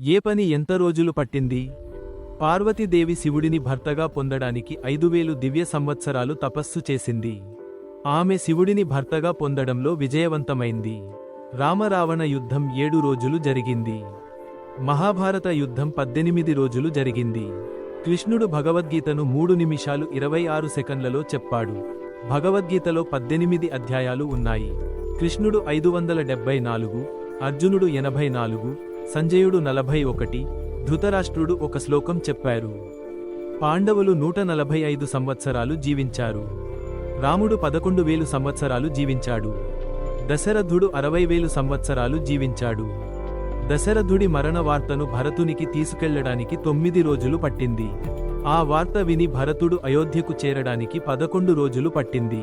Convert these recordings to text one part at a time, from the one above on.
ఏ పని ఎంత రోజులు పట్టింది? పార్వతీదేవి శివుడిని భర్తగా పొందడానికి ఐదు వేలు దివ్య సంవత్సరాలు తపస్సు చేసింది. ఆమె శివుడిని భర్తగా పొందడంలో విజయవంతమైంది. రామరావణ యుద్ధం ఏడు రోజులు జరిగింది. మహాభారత యుద్ధం పద్దెనిమిది రోజులు జరిగింది. కృష్ణుడు భగవద్గీతను మూడు నిమిషాలు ఇరవై ఆరు సెకండ్లలో చెప్పాడు. భగవద్గీతలో పద్దెనిమిది అధ్యాయాలు ఉన్నాయి. కృష్ణుడు ఐదు వందల డెబ్బై నాలుగు అర్జునుడు ఎనభై నాలుగు సంజయుడు నలభై ఒకటి ధృతరాష్ట్రుడు ఒక శ్లోకం చెప్పారు. పాండవులు నూట నలభై ఐదు సంవత్సరాలు జీవించారు. రాముడు పదకొండు వేలు సంవత్సరాలు జీవించాడు. దశరథుడు అరవై వేలు సంవత్సరాలు జీవించాడు. దశరథుడి మరణ వార్తను భరతునికి తీసుకెళ్ళడానికి తొమ్మిది రోజులు పట్టింది. ఆ వార్త విని భరతుడు అయోధ్యకు చేరడానికి పదకొండు రోజులు పట్టింది.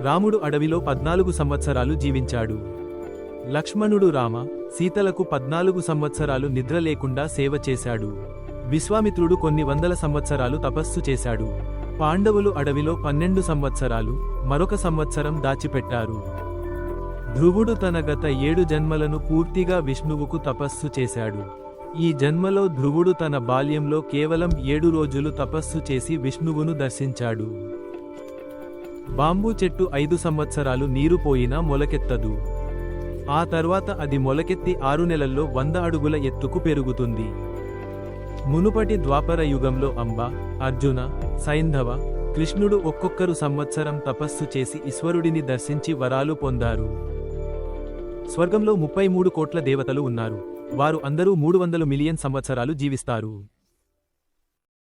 రాముడు అడవిలో పద్నాలుగు సంవత్సరాలు జీవించాడు. లక్ష్మణుడు రామ సీతలకు పద్నాలుగు సంవత్సరాలు నిద్ర లేకుండా సేవ చేశాడు. విశ్వామిత్రుడు కొన్ని వందల సంవత్సరాలు తపస్సు చేశాడు. పాండవులు అడవిలో పన్నెండు సంవత్సరాలు మరొక సంవత్సరం దాచిపెట్టారు. ధ్రువుడు తన గత ఏడు జన్మలను పూర్తిగా విష్ణువుకు తపస్సు చేశాడు. ఈ జన్మలో ధ్రువుడు తన బాల్యంలో కేవలం ఏడు రోజులు తపస్సు చేసి విష్ణువును దర్శించాడు. బాంబు చెట్టు ఐదు సంవత్సరాలు నీరు పోయినా మొలకెత్తదు. ఆ తర్వాత అది మొలకెత్తి ఆరు నెలల్లో వంద అడుగుల ఎత్తుకు పెరుగుతుంది. మునుపటి ద్వాపర యుగంలో అంబ అర్జున సైంధవ కృష్ణుడు ఒక్కొక్కరు సంవత్సరం తపస్సు చేసి ఈశ్వరుడిని దర్శించి వరాలు పొందారు. స్వర్గంలో ముప్పై మూడు కోట్ల దేవతలు ఉన్నారు. వారు అందరూ మూడు వందలు మిలియన్ సంవత్సరాలు జీవిస్తారు.